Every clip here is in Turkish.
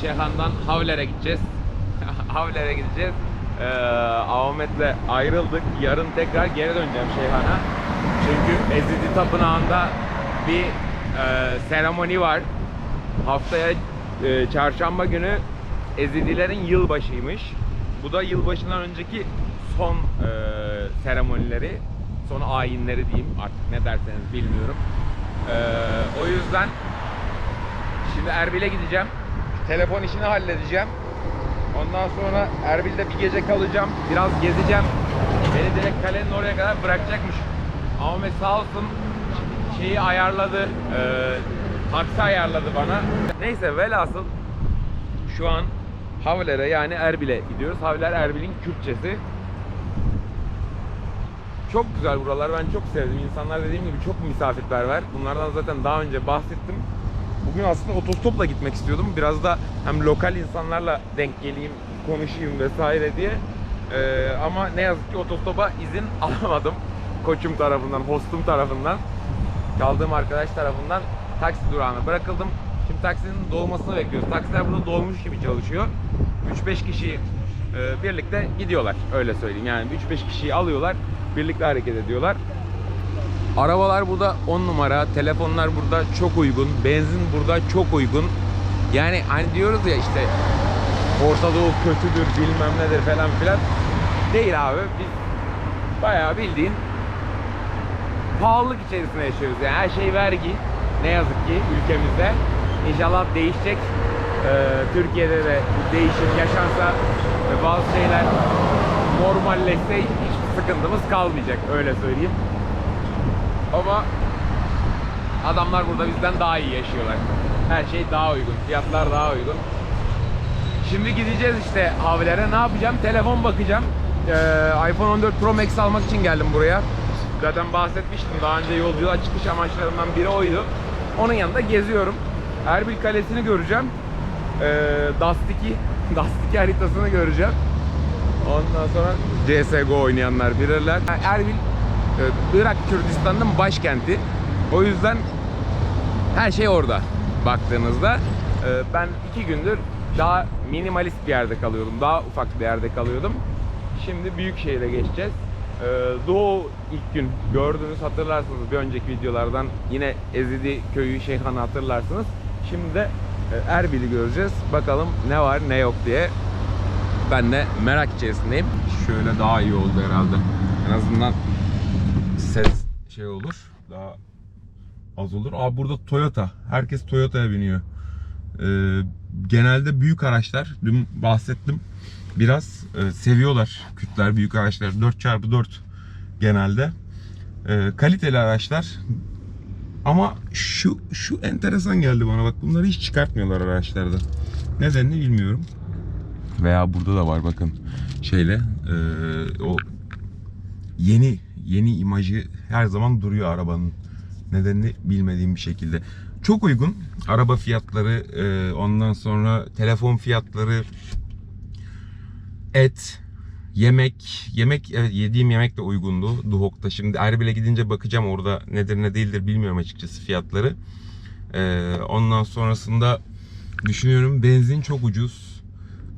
Şehan'dan Havler'e gideceğiz. Havler'e gideceğiz. Ee, Ahmet'le ayrıldık. Yarın tekrar geri döneceğim Şehan'a. Çünkü Ezidi Tapınağı'nda bir e, seremoni var. Haftaya e, çarşamba günü Ezidilerin yılbaşıymış. Bu da yılbaşından önceki son e, seremonileri, son ayinleri diyeyim artık ne derseniz bilmiyorum. E, o yüzden şimdi Erbil'e gideceğim. Telefon işini halledeceğim. Ondan sonra Erbil'de bir gece kalacağım. Biraz gezeceğim. Beni direkt kalenin oraya kadar bırakacakmış. Ahmet sağ olsun şeyi ayarladı. E, taksi ayarladı bana. Neyse velhasıl şu an Havler'e yani Erbil'e gidiyoruz. Havler Erbil'in Kürtçesi. Çok güzel buralar. Ben çok sevdim. İnsanlar dediğim gibi çok misafirperver. Bunlardan zaten daha önce bahsettim. Bugün aslında otostopla gitmek istiyordum. Biraz da hem lokal insanlarla denk geleyim, konuşayım vesaire diye. Ee, ama ne yazık ki otostopa izin alamadım. Koçum tarafından, hostum tarafından. Kaldığım arkadaş tarafından taksi durağına bırakıldım. Şimdi taksinin dolmasını bekliyoruz. Taksiler burada dolmuş gibi çalışıyor. 3-5 kişi e, birlikte gidiyorlar. Öyle söyleyeyim. Yani 3-5 kişiyi alıyorlar. Birlikte hareket ediyorlar. Arabalar burada 10 numara, telefonlar burada çok uygun, benzin burada çok uygun. Yani hani diyoruz ya işte Orta Doğu kötüdür, bilmem nedir falan filan. Değil abi. Biz bayağı bildiğin pahalılık içerisinde yaşıyoruz. Yani her şey vergi. Ne yazık ki ülkemizde. İnşallah değişecek. Ee, Türkiye'de de değişim yaşansa ve bazı şeyler normalleşse hiçbir sıkıntımız kalmayacak. Öyle söyleyeyim. Ama adamlar burada bizden daha iyi yaşıyorlar. Her şey daha uygun. Fiyatlar daha uygun. Şimdi gideceğiz işte Havler'e. Ne yapacağım? Telefon bakacağım. Ee, iPhone 14 Pro Max almak için geldim buraya. Zaten bahsetmiştim. Daha önce yolculuğa çıkış amaçlarımdan biri oydu. Onun yanında geziyorum. Erbil Kalesi'ni göreceğim. Ee, Dust 2, Dust 2 haritasını göreceğim. Ondan sonra CSGO oynayanlar bilirler. Erbil, Irak Kürdistan'ın başkenti. O yüzden her şey orada baktığınızda. Ee, ben iki gündür daha minimalist bir yerde kalıyordum. Daha ufak bir yerde kalıyordum. Şimdi büyük şehire geçeceğiz. Ee, Doğu ilk gün gördünüz hatırlarsınız bir önceki videolardan yine Ezidi köyü Şeyhan'ı hatırlarsınız. Şimdi de e, Erbil'i göreceğiz. Bakalım ne var ne yok diye. Ben de merak içerisindeyim. Şöyle daha iyi oldu herhalde. En azından ses şey olur. Daha az olur. Aa burada Toyota. Herkes Toyota'ya biniyor. Ee, genelde büyük araçlar, dün bahsettim. Biraz e, seviyorlar Kürtler büyük araçlar. 4x4 genelde. Ee, kaliteli araçlar. Ama şu şu enteresan geldi bana. Bak bunları hiç çıkartmıyorlar araçlarda. Nedenini bilmiyorum. Veya burada da var bakın. Şeyle e, o yeni yeni imajı her zaman duruyor arabanın. Nedenini bilmediğim bir şekilde. Çok uygun araba fiyatları, e, ondan sonra telefon fiyatları, et, yemek, yemek evet yediğim yemek de uygundu Duhok'ta. Şimdi Erbil'e gidince bakacağım orada nedir ne değildir bilmiyorum açıkçası fiyatları. E, ondan sonrasında düşünüyorum benzin çok ucuz.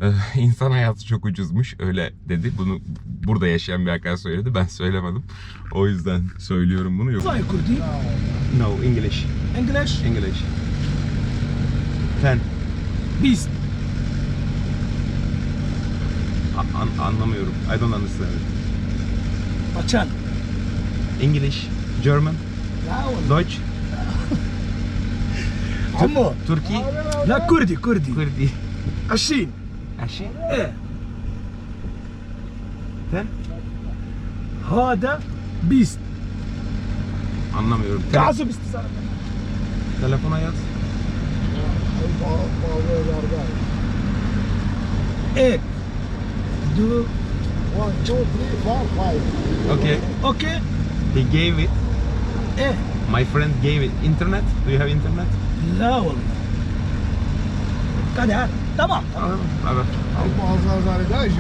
Ee, İnsan hayatı çok ucuzmuş öyle dedi. Bunu burada yaşayan bir arkadaş söyledi. Ben söylemedim. O yüzden söylüyorum bunu. Yok. Why Kurdi? No, English. English? English. Ten. Beast. A- an- anlamıyorum. I don't understand. Bachan. English, German, لا والله Deutsch, عمو Turki, لا كردي كردي Kurdi. 20 Aşı. ايه Ten. هذا بيست Anlamıyorum. Tele- تعصب استزارة telefona yaz. ايه دو One, two, three, four, five. Okay. اوكي He gave it. ايه My friend gave it. Internet. Do you have internet? لا والله قاعد Tamam. Tamam. Evet. Ağzı ağzı ağzı ağzı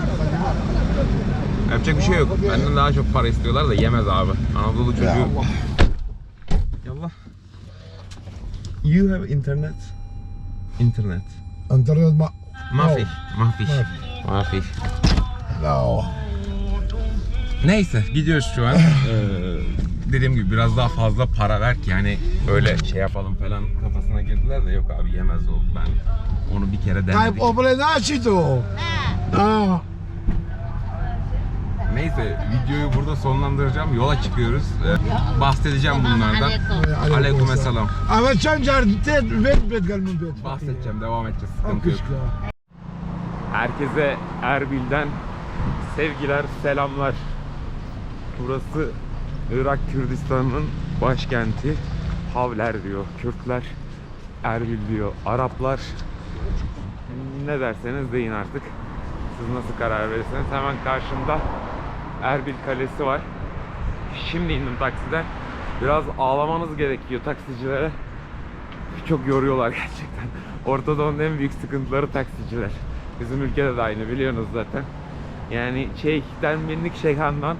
Yapacak bir şey yok. Benden daha çok para istiyorlar da yemez abi. Anadolu çocuğu. Yallah. You have internet. Internet. Internet ma... Mafi. Mafi. Mafi. No. Neyse gidiyoruz şu an. ee, dediğim gibi biraz daha fazla para ver ki hani öyle şey yapalım falan kafasına girdiler de yok abi yemez o ben onu bir kere Kaj denedik. oplenači to? A, Neyse videoyu burada sonlandıracağım. Yola çıkıyoruz. Ee, bahsedeceğim bunlardan. Aleyküm selam. a ve çancar tet vet bet. Bahsedeceğim, devam edeceğiz. Sıkıntı yok. Herkese Erbil'den sevgiler, selamlar. Burası Irak Kürdistan'ın başkenti. Havler diyor, Kürtler. Erbil diyor, Araplar. Ne derseniz deyin artık. Siz nasıl karar verirseniz. Hemen karşımda Erbil Kalesi var. Şimdi indim taksiden. Biraz ağlamanız gerekiyor taksicilere. Çok yoruyorlar gerçekten. Orta Doğu'nun en büyük sıkıntıları taksiciler. Bizim ülkede de aynı biliyorsunuz zaten. Yani Şeyh'ten bindik Şeyhan'dan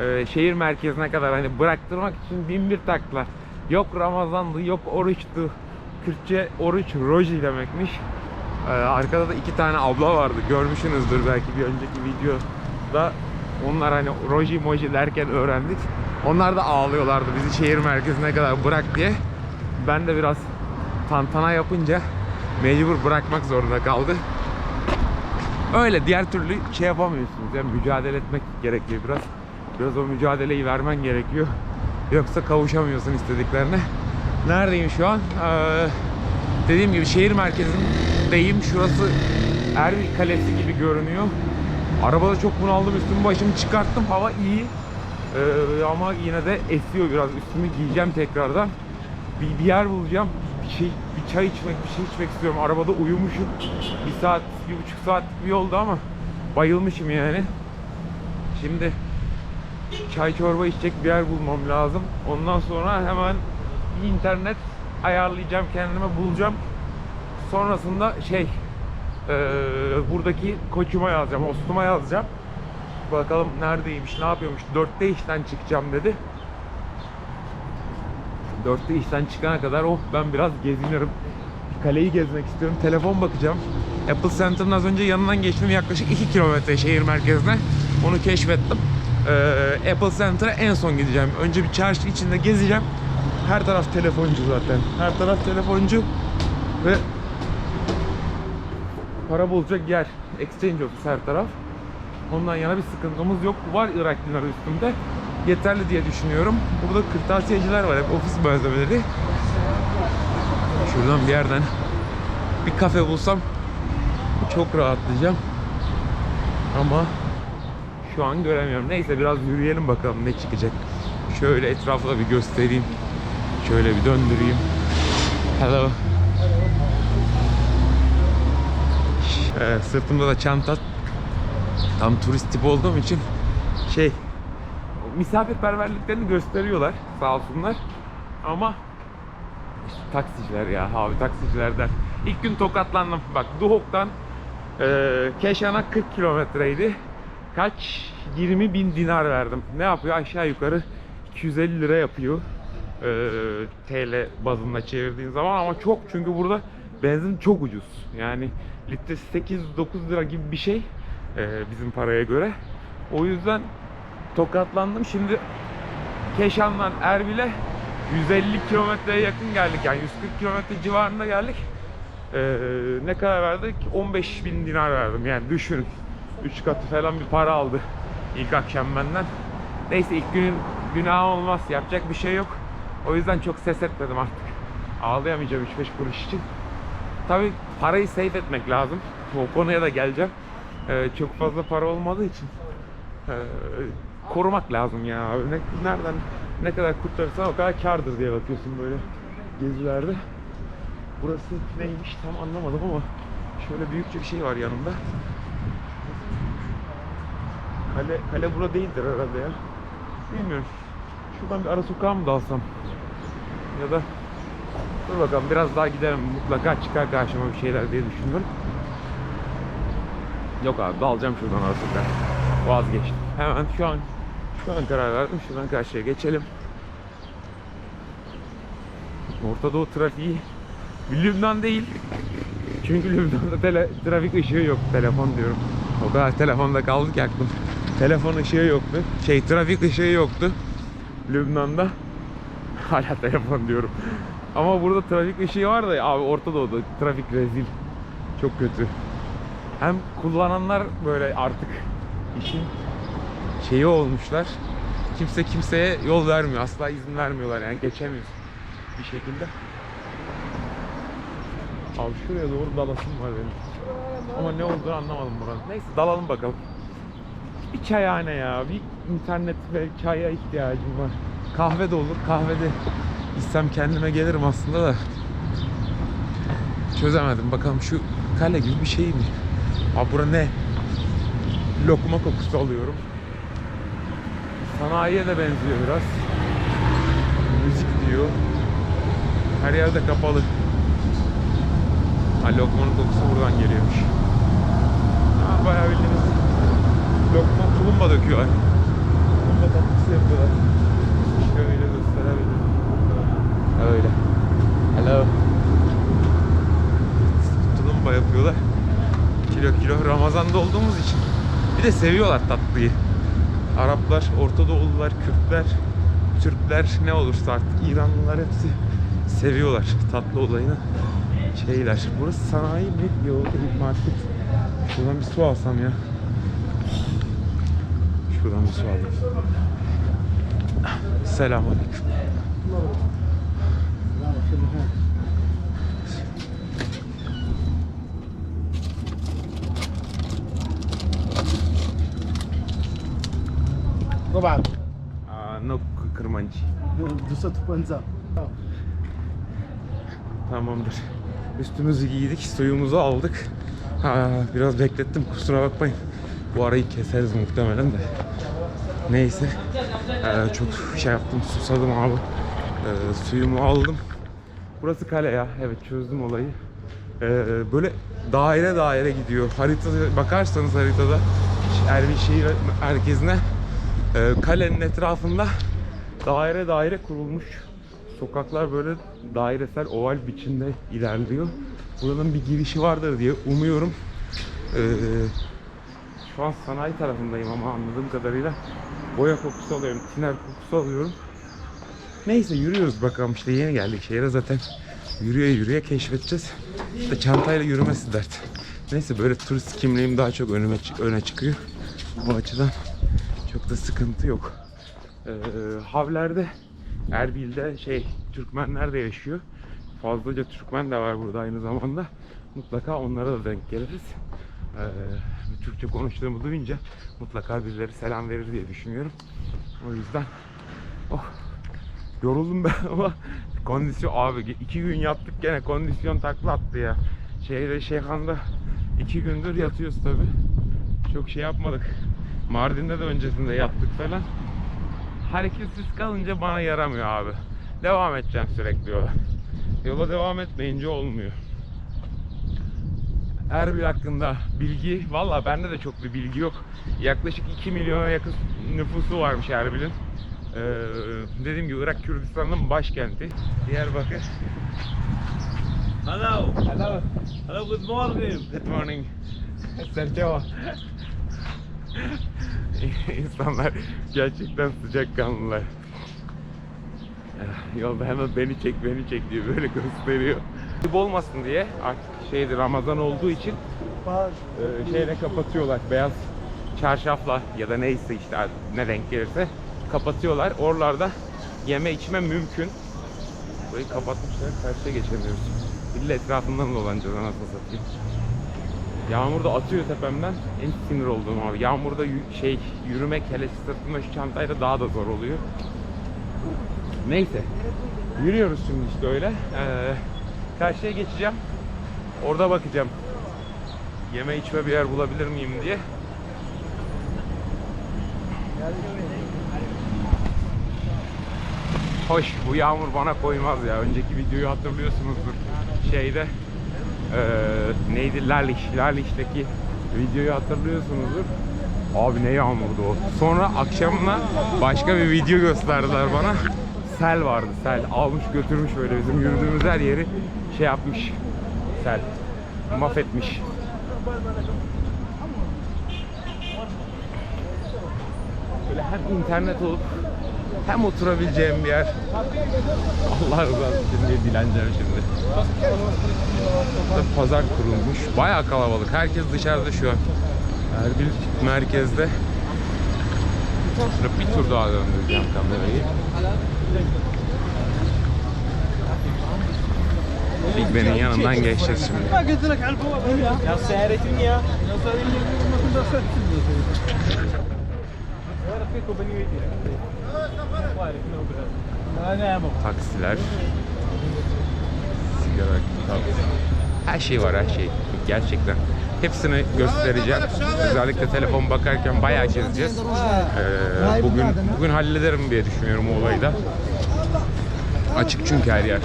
e, şehir merkezine kadar hani bıraktırmak için bin bir takla. Yok Ramazan'dı, yok oruçtu. Kürtçe oruç roji demekmiş. E, arkada da iki tane abla vardı. Görmüşsünüzdür belki bir önceki videoda. Onlar hani roji moji derken öğrendik. Onlar da ağlıyorlardı bizi şehir merkezine kadar bırak diye. Ben de biraz tantana yapınca mecbur bırakmak zorunda kaldı. Öyle diğer türlü şey yapamıyorsunuz. Yani mücadele etmek gerekiyor biraz. Biraz o mücadeleyi vermen gerekiyor. Yoksa kavuşamıyorsun istediklerine. Neredeyim şu an? Ee, dediğim gibi şehir merkezindeyim. Şurası Erbil Kalesi gibi görünüyor. Arabada çok bunaldım. Üstümü başımı çıkarttım. Hava iyi. Ee, ama yine de esiyor biraz. Üstümü giyeceğim tekrardan. Bir, bir yer bulacağım. Bir şey, bir çay içmek, bir şey içmek istiyorum. Arabada uyumuşum. Bir saat, bir buçuk saat bir yolda ama bayılmışım yani. Şimdi çay çorba içecek bir yer bulmam lazım. Ondan sonra hemen internet ayarlayacağım kendime bulacağım. Sonrasında şey eee, buradaki koçuma yazacağım, hostuma yazacağım. Bakalım neredeymiş, ne yapıyormuş. Dörtte işten çıkacağım dedi. Dörtte işten çıkana kadar oh ben biraz gezinirim. Kaleyi gezmek istiyorum. Telefon bakacağım. Apple Center'ın az önce yanından geçtim. Yaklaşık 2 kilometre şehir merkezine. Onu keşfettim. Ee, Apple Center'a en son gideceğim. Önce bir çarşı içinde gezeceğim. Her taraf telefoncu zaten. Her taraf telefoncu. Ve para bulacak yer. Exchange office her taraf. Ondan yana bir sıkıntımız yok. Var Irak dinarı üstümde. Yeterli diye düşünüyorum. Burada kırtasiyeciler var hep ofis malzemeleri. Şuradan bir yerden bir kafe bulsam çok rahatlayacağım. Ama şu an göremiyorum. Neyse biraz yürüyelim bakalım ne çıkacak. Şöyle etrafla bir göstereyim. Şöyle bir döndüreyim. Hello. Ee, sırtımda da çanta. Tam turist tip olduğum için şey misafirperverliklerini gösteriyorlar sağ olsunlar. Ama işte taksiciler ya abi taksicilerden. İlk gün tokatlandım. Bak Duhok'tan e, Keşan'a 40 kilometreydi. Kaç? 20 bin dinar verdim. Ne yapıyor? Aşağı yukarı 250 lira yapıyor. E, TL bazında çevirdiğin zaman ama çok çünkü burada benzin çok ucuz. Yani litresi 8-9 lira gibi bir şey e, bizim paraya göre. O yüzden tokatlandım. Şimdi Keşan'dan Erbil'e 150 kilometreye yakın geldik. Yani 140 kilometre civarında geldik. Ee, ne kadar verdik? 15 bin dinar verdim. Yani düşünün. 3 katı falan bir para aldı ilk akşam benden. Neyse ilk günün günah olmaz. Yapacak bir şey yok. O yüzden çok ses etmedim artık. Ağlayamayacağım 3-5 kuruş için. Tabi parayı save etmek lazım. O konuya da geleceğim. Ee, çok fazla para olmadığı için ee, korumak lazım ya. Ne, nereden ne kadar kurtarırsan o kadar kardır diye bakıyorsun böyle gezilerde. Burası neymiş tam anlamadım ama şöyle büyükçe bir şey var yanımda. Kale, kale bura değildir herhalde ya. Bilmiyorum. Şuradan bir ara sokağa mı dalsam? Ya da dur bakalım biraz daha giderim. Mutlaka çıkar karşıma bir şeyler diye düşünüyorum. Yok abi dalacağım şuradan ara sokağa. vazgeçtim. Hemen şu an şu an karar verdim. Şuradan karşıya geçelim. Orta Doğu trafiği Lübnan değil. Çünkü Lübnan'da tele, trafik ışığı yok. Telefon diyorum. O kadar telefonda kaldı ki aklım. Telefon ışığı yoktu. Şey trafik ışığı yoktu. Lübnan'da. Hala telefon diyorum. Ama burada trafik ışığı var da abi Orta Doğu'da trafik rezil. Çok kötü. Hem kullananlar böyle artık işin şeyi olmuşlar. Kimse kimseye yol vermiyor. Asla izin vermiyorlar yani geçemiyorsun bir şekilde. Abi şuraya doğru dalasım var benim. Ama ne olduğunu anlamadım buranın. Neyse dalalım bakalım. Bir çayhane ya. Bir internet ve çaya ihtiyacım var. Kahve de olur. Kahvede istem kendime gelirim aslında da. Çözemedim. Bakalım şu kale gibi bir şey mi? Abi bura ne? Lokma kokusu alıyorum. Sanayiye de benziyor biraz. Müzik diyor. Her yerde kapalı. Ha lokmanın kokusu buradan geliyormuş. Ha bayağı bildiğiniz lokma tulumba döküyorlar. Tulumba tatlısı yapıyorlar. Şöyle. Öyle. Hello. Tulumba yapıyorlar. Kilo kilo Ramazan'da olduğumuz için. Bir de seviyorlar tatlıyı. Araplar, Orta Doğulular, Kürtler, Türkler ne olursa artık İranlılar hepsi seviyorlar tatlı olayını. Şeyler. Burası sanayi mi? Yok değil market. Şuradan bir su alsam ya. Şuradan bir su alayım. Selamünaleyküm. Gobar. Nuk kırmancı. Dusa tupanza. Tamamdır. Üstümüzü giydik, suyumuzu aldık. Ha, biraz beklettim kusura bakmayın. Bu arayı keseriz muhtemelen de. Neyse. Ee, çok şey yaptım, susadım abi. Ee, suyumu aldım. Burası kale ya. Evet çözdüm olayı. Ee, böyle daire daire gidiyor. Haritada bakarsanız haritada Erbil şehir merkezine e, kalenin etrafında daire daire kurulmuş sokaklar böyle dairesel oval biçimde ilerliyor. Buranın bir girişi vardır diye umuyorum. Ee, şu an sanayi tarafındayım ama anladığım kadarıyla boya kokusu alıyorum, tiner kokusu alıyorum. Neyse yürüyoruz bakalım işte yeni geldik şehre zaten yürüye yürüye keşfedeceğiz. İşte çantayla yürümesi dert. Neyse böyle turist kimliğim daha çok önüme öne çıkıyor. Bu açıdan çok da sıkıntı yok. Ee, Havler'de Erbil'de şey Türkmenler de yaşıyor. Fazlaca Türkmen de var burada aynı zamanda. Mutlaka onlara da denk geliriz. Ee, Türkçe konuştuğumu duyunca mutlaka birileri selam verir diye düşünüyorum. O yüzden oh yoruldum ben ama kondisyon abi iki gün yattık gene kondisyon takla attı ya. Şeyde Şeyhan'da iki gündür yatıyoruz tabi. Çok şey yapmadık. Mardin'de de öncesinde yattık falan hareketsiz kalınca bana yaramıyor abi. Devam edeceğim sürekli yola. Yola devam etmeyince olmuyor. Erbil hakkında bilgi, valla bende de çok bir bilgi yok. Yaklaşık 2 milyona yakın nüfusu varmış Erbil'in. Ee, dediğim gibi Irak Kürdistan'ın başkenti. Diyarbakır. Hello. Hello. Hello, good morning. Good morning. Sergio. İnsanlar gerçekten sıcakkanlılar. Eh, Yolda hemen beni çek beni çek diye böyle gösteriyor. Ayıp olmasın diye artık şeydi Ramazan olduğu için e, şeyle kapatıyorlar beyaz çarşafla ya da neyse işte ne renk gelirse kapatıyorlar. Oralarda yeme içme mümkün. Burayı kapatmışlar karşıya geçemiyoruz. İlla etrafından dolanacağız anasını satayım. Yağmur da atıyor tepemden. En sinir olduğum abi. Yağmurda şey yürümek hele sırtımda şu çantayla daha da zor oluyor. Neyse. Yürüyoruz şimdi işte öyle. Ee, karşıya geçeceğim. Orada bakacağım. Yeme içme bir yer bulabilir miyim diye. Hoş bu yağmur bana koymaz ya. Önceki videoyu hatırlıyorsunuzdur. Şeyde eee neydi Laliş, Laliş'teki videoyu hatırlıyorsunuzdur. Abi ne yağmurdu o. Sonra akşamına başka bir video gösterdiler bana. Sel vardı sel. Almış götürmüş böyle bizim yürüdüğümüz her yeri şey yapmış. Sel. Mahvetmiş. Böyle hem internet olup hem oturabileceğim bir yer. Allah razı olsun diye şimdi. Pazar kurulmuş. Baya kalabalık. Herkes dışarıda şu an. Erbil merkezde. Şurada bir tur daha döndüreceğim kamerayı. Big yanından geçeceğiz şimdi. Ya Ya seyretin ya. Ya Taksiler. Sigara, kitap. Her şey var her şey. Gerçekten. Hepsini göstereceğim. Özellikle telefon bakarken bayağı gezeceğiz. Ee, bugün bugün hallederim diye düşünüyorum o olayı da. Açık çünkü her yer.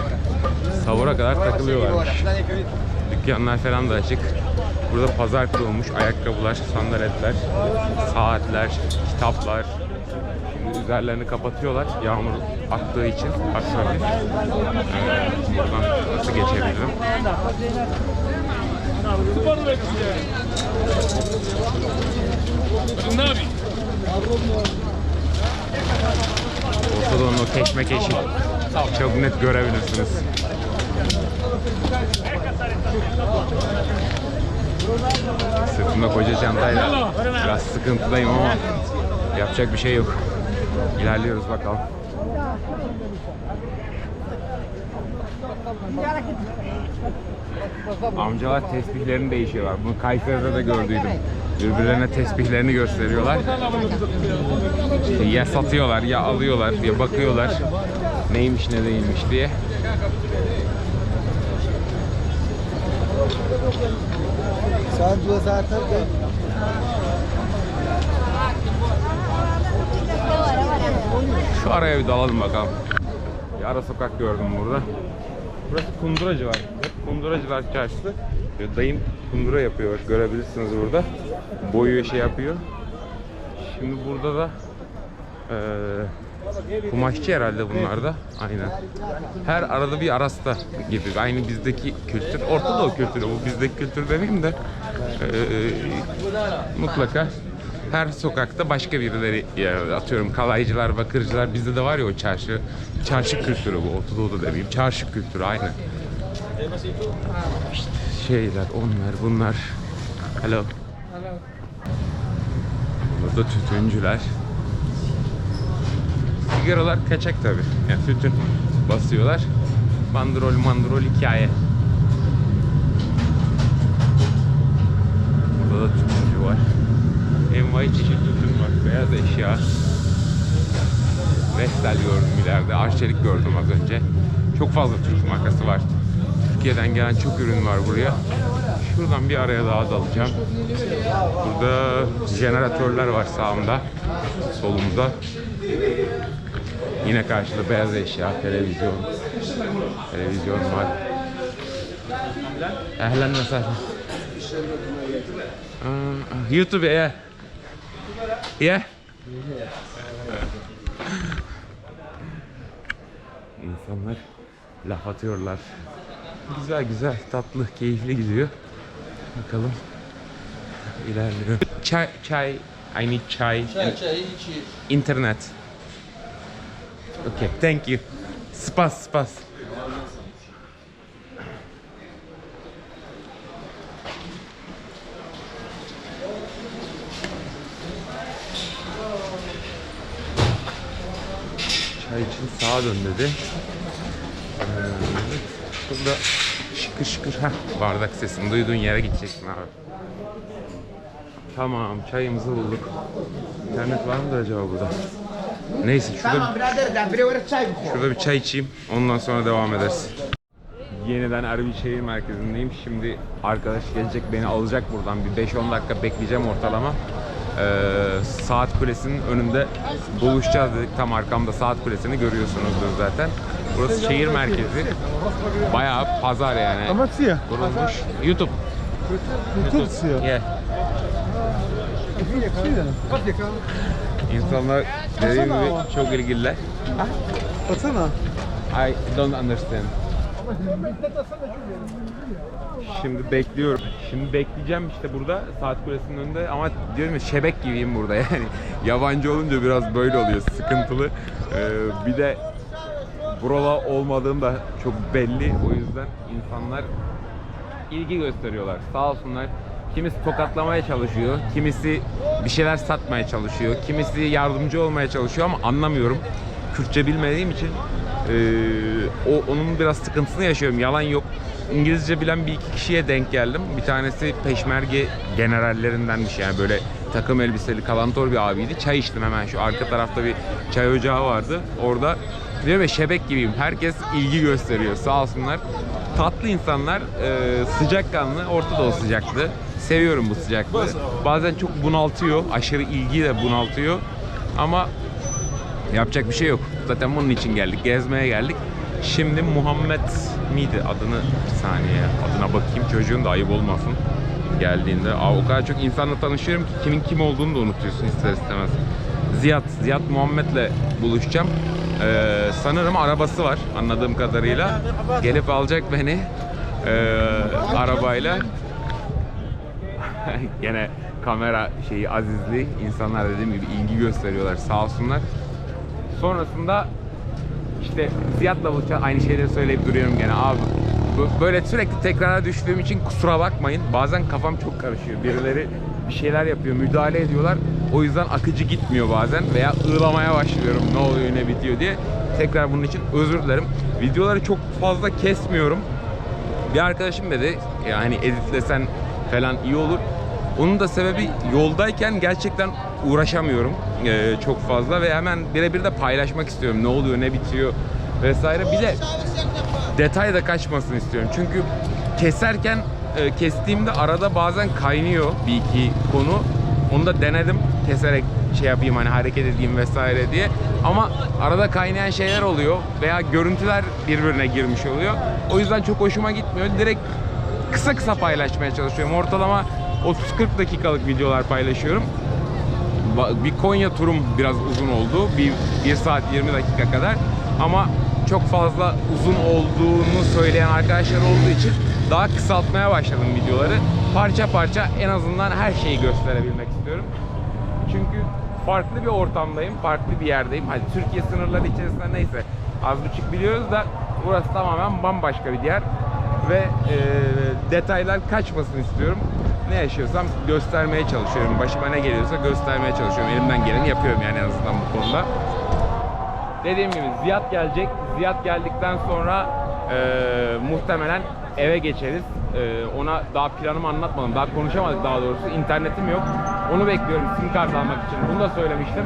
Savura kadar takılıyorlarmış. Dükkanlar falan da açık. Burada pazar kurulmuş. Ayakkabılar, sandaletler, saatler, kitaplar, Üzerlerini kapatıyorlar. Yağmur aktığı için. Hafif hafif. Ee, buradan nasıl geçebilirim? Ortadoğu'nun o keşmekeşi çok net görebilirsiniz. Sırtımda koca çantayla biraz sıkıntıdayım ama yapacak bir şey yok. İlerliyoruz bakalım. Amcalar tesbihlerini değişiyorlar. Bunu Kayseri'de de gördüydüm. Birbirlerine tesbihlerini gösteriyorlar. İşte ya satıyorlar ya alıyorlar ya bakıyorlar. Neymiş ne değilmiş diye. Sen zaten Şu araya bir dalalım bakalım. Bir ara sokak gördüm burada. Burası kunduracı var. Hep kunduracılar çarşısı. Dayım kundura yapıyor. Görebilirsiniz burada. Boyuyor şey yapıyor. Şimdi burada da eee kumaşçı herhalde bunlar da. Aynen. Her arada bir arasta gibi. Aynı bizdeki kültür. Orta Doğu kültürü bu. Bizdeki kültür demeyeyim de eee, mutlaka her sokakta başka birileri ya atıyorum kalaycılar, bakırcılar bizde de var ya o çarşı. Çarşı kültürü bu. Orta Doğu'da demeyeyim. Çarşı kültürü aynı. İşte şeyler, onlar, bunlar. Hello. Burada tütüncüler. Sigaralar kaçak tabi. Yani tütün basıyorlar. Bandrol mandrol hikaye. Burada da tütüncü var. Envai çeşit tütün var. Beyaz eşya. Vestel gördüm ileride. Arçelik gördüm az önce. Çok fazla Türk markası var. Türkiye'den gelen çok ürün var buraya. Şuradan bir araya daha dalacağım. Burada jeneratörler var sağımda. Solumda. Yine karşıda beyaz eşya, televizyon. Televizyon var. Ehlen mesela. YouTube yeah. Yeah. İnsanlar laf atıyorlar. Güzel güzel, tatlı, keyifli gidiyor. Bakalım ilerliyor. Çay, çay, I need çay. Internet. Okay, thank you. Spas, spas. Çay için sağa dön dedi. Ee, burada şıkır şıkır. Heh, bardak sesini duyduğun yere gideceksin abi. Tamam, çayımızı bulduk. İnternet var mıdır acaba burada? Neyse şurada, şurada bir çay içeyim. Ondan sonra devam ederiz. Yeniden Erbil şehir merkezindeyim. Şimdi arkadaş gelecek beni alacak buradan. Bir 5-10 dakika bekleyeceğim ortalama. Ee, saat kulesinin önünde buluşacağız dedik. Tam arkamda saat kulesini görüyorsunuzdur zaten. Burası şehir merkezi. Bayağı pazar yani. Kurulmuş. YouTube. Tutsia. Yeah. İnsanlar dediğim gibi çok ilgililer. Baksana. I don't understand. Şimdi bekliyorum. Şimdi bekleyeceğim işte burada saat kulesinin önünde ama diyorum ya şebek gibiyim burada yani. Yabancı olunca biraz böyle oluyor sıkıntılı. Ee, bir de buralı olmadığım da çok belli. O yüzden insanlar ilgi gösteriyorlar. Sağ olsunlar. Kimisi tokatlamaya çalışıyor, kimisi bir şeyler satmaya çalışıyor, kimisi yardımcı olmaya çalışıyor ama anlamıyorum. Kürtçe bilmediğim için eee, o onun biraz sıkıntısını yaşıyorum. Yalan yok. İngilizce bilen bir iki kişiye denk geldim. Bir tanesi peşmerge generallerindenmiş yani böyle takım elbiseli kalantor bir abiydi. Çay içtim hemen şu arka tarafta bir çay ocağı vardı. Orada diyorum ya şebek gibiyim. Herkes ilgi gösteriyor. Sağ olsunlar. Tatlı insanlar, e, sıcakkanlı, Orta Doğu sıcaklığı. Seviyorum bu sıcaklığı. Bazen çok bunaltıyor, aşırı ilgi de bunaltıyor. Ama yapacak bir şey yok. Zaten bunun için geldik, gezmeye geldik. Şimdi Muhammed miydi adını bir saniye adına bakayım çocuğun da ayıp olmasın geldiğinde. Aa, o kadar çok insanla tanışıyorum ki kimin kim olduğunu da unutuyorsun ister istemez. Ziyad, Ziyad Muhammed'le buluşacağım. Ee, sanırım arabası var anladığım kadarıyla. Gelip alacak beni ee, arabayla. Gene kamera şeyi azizli. insanlar dediğim gibi ilgi gösteriyorlar sağ olsunlar. Sonrasında işte Ziyad'la buluşacağız. Aynı şeyleri söyleyip duruyorum gene abi. Böyle sürekli tekrara düştüğüm için kusura bakmayın. Bazen kafam çok karışıyor. Birileri bir şeyler yapıyor, müdahale ediyorlar. O yüzden akıcı gitmiyor bazen veya ığlamaya başlıyorum ne oluyor ne bitiyor diye. Tekrar bunun için özür dilerim. Videoları çok fazla kesmiyorum. Bir arkadaşım dedi yani editlesen falan iyi olur. Onun da sebebi yoldayken gerçekten uğraşamıyorum eee, çok fazla ve hemen birebir de paylaşmak istiyorum. Ne oluyor, ne bitiyor vesaire. Bir de detay da kaçmasın istiyorum. Çünkü keserken e, kestiğimde arada bazen kaynıyor bir iki konu. Onu da denedim keserek şey yapayım hani hareket edeyim vesaire diye. Ama arada kaynayan şeyler oluyor veya görüntüler birbirine girmiş oluyor. O yüzden çok hoşuma gitmiyor. Direkt kısa kısa paylaşmaya çalışıyorum. Ortalama 30-40 dakikalık videolar paylaşıyorum. Bir Konya turum biraz uzun oldu. Bir, 1 saat 20 dakika kadar. Ama çok fazla uzun olduğunu söyleyen arkadaşlar olduğu için daha kısaltmaya başladım videoları. Parça parça en azından her şeyi gösterebilmek istiyorum. Çünkü farklı bir ortamdayım, farklı bir yerdeyim. Hadi Türkiye sınırları içerisinde neyse az buçuk biliyoruz da burası tamamen bambaşka bir yer. Ve e, detaylar kaçmasın istiyorum. Ne yaşıyorsam göstermeye çalışıyorum. Başıma ne geliyorsa göstermeye çalışıyorum. Elimden geleni yapıyorum yani en azından bu konuda. Dediğim gibi Ziyad gelecek. Ziyad geldikten sonra e, muhtemelen eve geçeriz. E, ona daha planımı anlatmadım. Daha konuşamadık daha doğrusu. İnternetim yok. Onu bekliyorum sim kart almak için. Bunu da söylemiştim.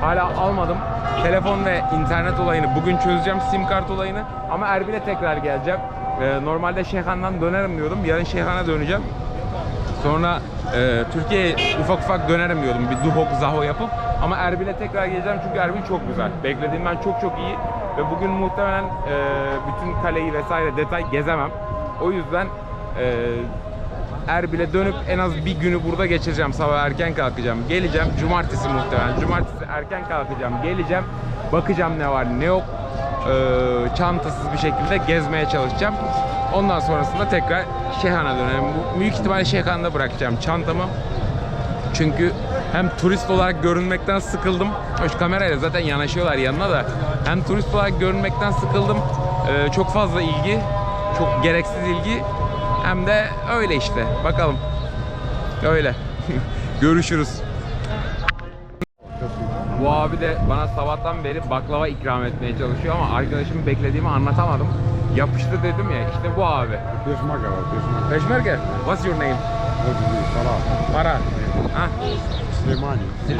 Hala almadım. Telefon ve internet olayını bugün çözeceğim sim kart olayını. Ama Erbil'e tekrar geleceğim. E, normalde Şeyhan'dan dönerim diyordum. Yarın Şeyhan'a döneceğim. Sonra e, Türkiye'ye ufak ufak dönerim diyordum bir Duhok, Zaho yapıp. Ama Erbil'e tekrar geleceğim çünkü Erbil çok güzel. Beklediğimden çok çok iyi. Ve bugün muhtemelen e, bütün kaleyi vesaire detay gezemem. O yüzden e, Erbil'e dönüp en az bir günü burada geçireceğim. Sabah erken kalkacağım. Geleceğim. Cumartesi muhtemelen. Cumartesi erken kalkacağım. Geleceğim. Bakacağım ne var ne yok. E, çantasız bir şekilde gezmeye çalışacağım. Ondan sonrasında tekrar Şehan'a dönerim. Büyük ihtimalle Şehan'da bırakacağım çantamı. Çünkü hem turist olarak görünmekten sıkıldım. Hoş kamerayla zaten yanaşıyorlar yanına da. Hem turist olarak görünmekten sıkıldım. Ee, çok fazla ilgi, çok gereksiz ilgi. Hem de öyle işte. Bakalım. Öyle. Görüşürüz. Bu abi de bana sabahtan beri baklava ikram etmeye çalışıyor ama arkadaşımı beklediğimi anlatamadım. Yapıştı dedim ya işte bu abi. Peşmerge var, peşmerge. Peşmerge, what's your name? Farah. Para. Ha? Süleymani. I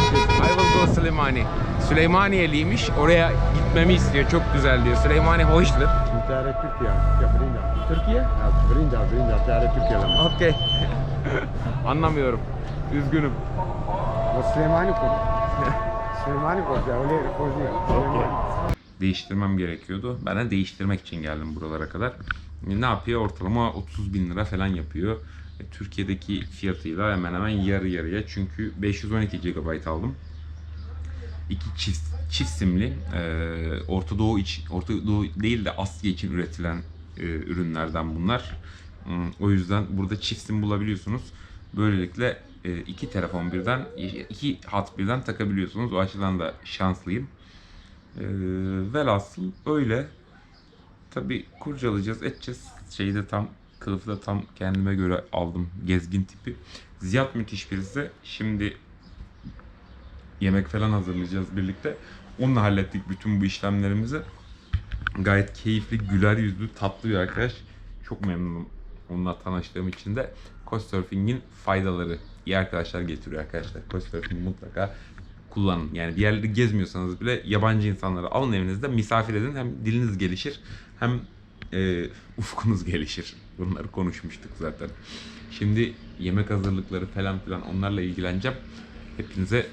will go Süleymani. Süleymaniyeliymiş. Oraya gitmemi istiyor. Çok güzel diyor. Süleymani hoştur. Müteahhit Türkiye. Ya birinci. Türkiye? Ya birinci, birinci. Müteahhit Türkiye'den. Okey. Anlamıyorum. Üzgünüm. O Süleymani kod. Süleymani ya. Öyle değil. Süleymani. Değiştirmem gerekiyordu. Ben de değiştirmek için geldim buralara kadar. Ne yapıyor? Ortalama 30 bin lira falan yapıyor. E, Türkiye'deki fiyatıyla hemen hemen yarı yarıya. Çünkü 512 GB aldım. İki çift, çift simli e, Orta Doğu için, Orta Doğu değil de Asya için üretilen e, ürünlerden bunlar. O yüzden burada çift sim bulabiliyorsunuz. Böylelikle e, iki telefon birden, iki hat birden takabiliyorsunuz. O açıdan da şanslıyım. E, velhasıl öyle. Tabi kurcalayacağız, edeceğiz. Şeyi de tam, kılıfı da tam kendime göre aldım. Gezgin tipi. Ziyad müthiş birisi. Şimdi yemek falan hazırlayacağız birlikte. Onunla hallettik bütün bu işlemlerimizi. Gayet keyifli, güler yüzlü, tatlı bir arkadaş. Çok memnunum onunla tanıştığım için de. Couchsurfing'in faydaları iyi arkadaşlar getiriyor arkadaşlar. Couchsurfing mutlaka kullanın. Yani bir yerleri gezmiyorsanız bile yabancı insanları alın evinizde misafir edin. Hem diliniz gelişir hem e, ufkunuz gelişir. Bunları konuşmuştuk zaten. Şimdi yemek hazırlıkları falan filan onlarla ilgileneceğim. Hepinize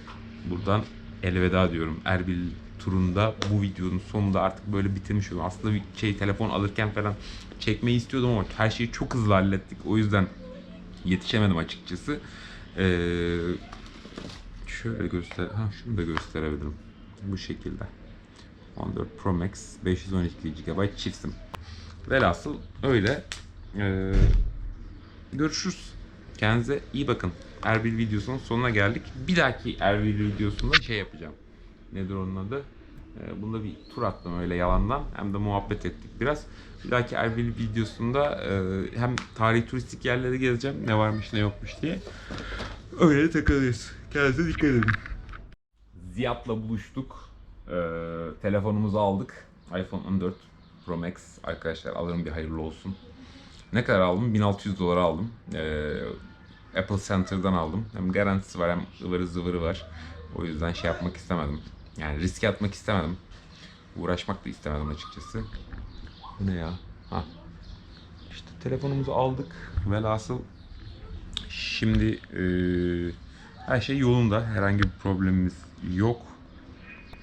buradan elveda diyorum. Erbil turunda bu videonun sonunda artık böyle bitirmiş oldum. Aslında bir şey telefon alırken falan çekmeyi istiyordum ama her şeyi çok hızlı hallettik. O yüzden yetişemedim açıkçası. Ee, şöyle göster, ha şunu da gösterebilirim. Bu şekilde. 14 Pro Max 512 GB çift sim. Velhasıl öyle. Ee, görüşürüz. Kendinize iyi bakın. Erbil videosunun sonuna geldik. Bir dahaki Erbil videosunda şey yapacağım. Nedir onun adı? Ee, bunda bir tur attım öyle yalandan. Hem de muhabbet ettik biraz. Bir dahaki Erbil videosunda e, hem tarihi turistik yerleri gezeceğim. Ne varmış ne yokmuş diye. Öyle takılıyoruz. Kendinize dikkat edin. Ziyad'la buluştuk. Ee, telefonumuzu aldık. iPhone 14 Pro Max. Arkadaşlar alırım bir hayırlı olsun. Ne kadar aldım? 1600 dolara aldım. Ee, Apple Center'dan aldım. Hem garantisi var hem ıvırı zıvırı var. O yüzden şey yapmak istemedim. Yani riske atmak istemedim. Uğraşmak da istemedim açıkçası. Bu ne ya? Ha. İşte telefonumuzu aldık. Velhasıl şimdi eee, her şey yolunda. Herhangi bir problemimiz yok.